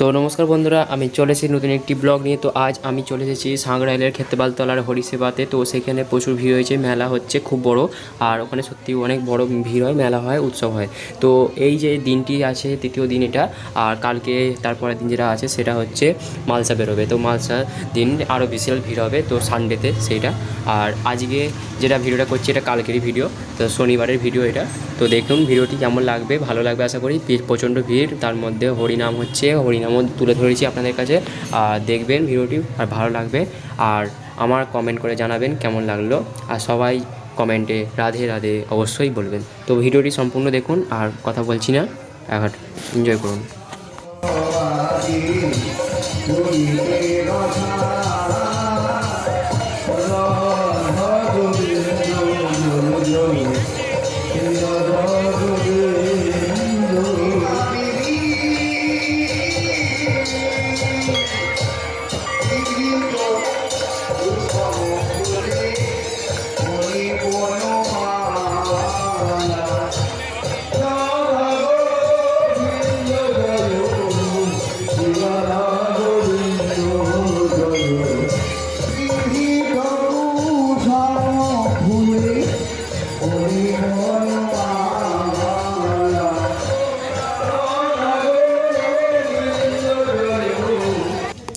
তো নমস্কার বন্ধুরা, আমি চলে এসেছি নতুন একটি ব্লগ নিয়ে। তো আজ আমি চলে এসেছি সাংগ্রাইলের ক্ষেত্রপালতলার হরিসেবাতে। তো সেখানে প্রচুর ভিড় হয়েছে, মেলা হচ্ছে খুব বড়। আর ওখানে সত্যি অনেক বড় ভিড় হয়, মেলা হয়, উৎসব হয়। তো এই যে দিনটি আছে, তৃতীয় দিন এটা, আর কালকে তারপরের দিন যেটা আছে, সেটা হচ্ছে মালসা বেরোবে। তো মালসা দিন আরও বিশাল ভিড় হবে, তো সানডেতে সেইটা। আর আজকে যেটা ভিডিওটা করছি, এটা কালকেরই ভিডিও। তো শনিবারের ভিডিও এটা। তো দেখুন, ভিডিওটি কেমন লাগবে? ভালো লাগবে আশা করি। প্রচণ্ড ভিড়। তার মধ্যে হরিনাম হচ্ছে। হরিনামও তুলে ধরেছি আপনাদের কাছে। আর দেখবেন ভিডিওটি আর ভালো লাগবে। আর আমার কমেন্ট করে জানাবেন কেমন লাগল। আর সবাই কমেন্টে রাধে রাধে অবশ্যই বলবেন। তো ভিডিওটি সম্পূর্ণ দেখুন। আর কথা বলছি না। এখন এনজয় করুন।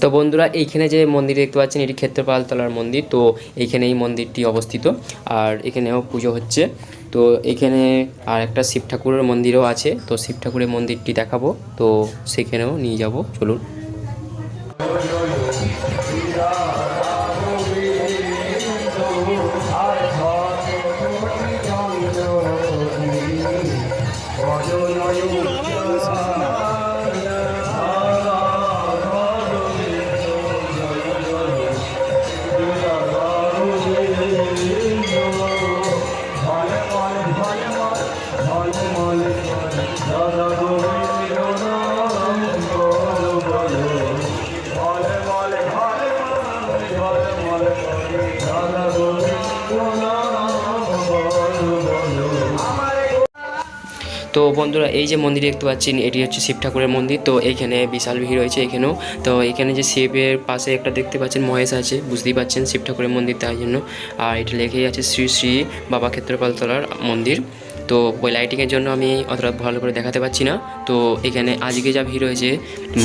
বন্ধুরা, এইখানে যে মন্দির দেখতে পাচ্ছেন, এটি ক্ষেত্রপালতলার মন্দির। তো এইখানে এই মন্দিরটি অবস্থিত। আর এখানেও পুজো হচ্ছে। তো এখানে আর একটা শিব ঠাকুরের মন্দিরও আছে। তো শিব ঠাকুরের মন্দিরটি দেখাবো। তো সেখানেও নিয়ে যাব। চলুন। তো বন্ধুরা, এই যে মন্দির দেখতে পাচ্ছেন, এটি হচ্ছে শিব ঠাকুরের মন্দির। তো এখানে বিশাল ভিড় রয়েছে এখানেও। তো এখানে যে শিবের পাশে একটা দেখতে পাচ্ছেন মহেশ আছে, বুঝতেই পাচ্ছেন শিব ঠাকুরের মন্দির তাই জন্য। আর এটা লেখেই আছে শ্রী শ্রী বাবা ক্ষেত্রপালতলার মন্দির। তো ওই লাইটিংয়ের জন্য আমি অতটা ভালো করে দেখাতে পারছি না। তো এখানে আজকে যা ভিড় হয়েছে,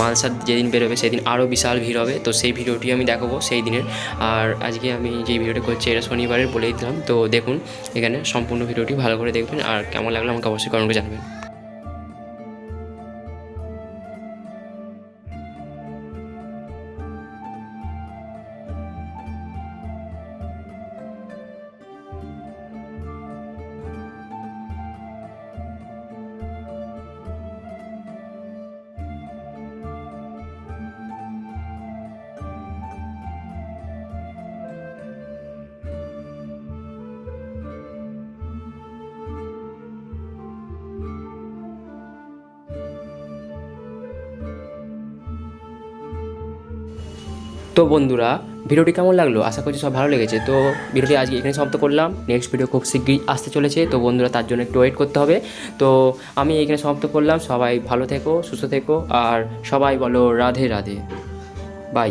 মালসার যেদিন বেরোবে সেদিন আরও বিশাল ভিড় হবে। তো সেই ভিডিওটি আমি দেখাবো সেই দিনের। আর আজকে আমি যে ভিডিওটা করছি এটা শনিবারের বলে দিলাম। তো দেখুন, এখানে সম্পূর্ণ ভিডিওটি ভালো করে দেখবেন। আর কেমন লাগল আমাকে অবশ্যই কমেন্টে জানাবেন। তো বন্ধুরা, ভিডিওটি কেমন লাগল? আশা করছি সব ভালো লেগেছে। তো ভিডিওটি আজকে এখানে সমাপ্ত করলাম। নেক্সট ভিডিও খুব শীঘ্রই আসতে চলেছে। তো বন্ধুরা, তার জন্য একটু ওয়েট করতে হবে। তো আমি এখানে সমাপ্ত করলাম। সবাই ভালো থেকো, সুস্থ থেকো। আর সবাই বলো রাধে রাধে। বাই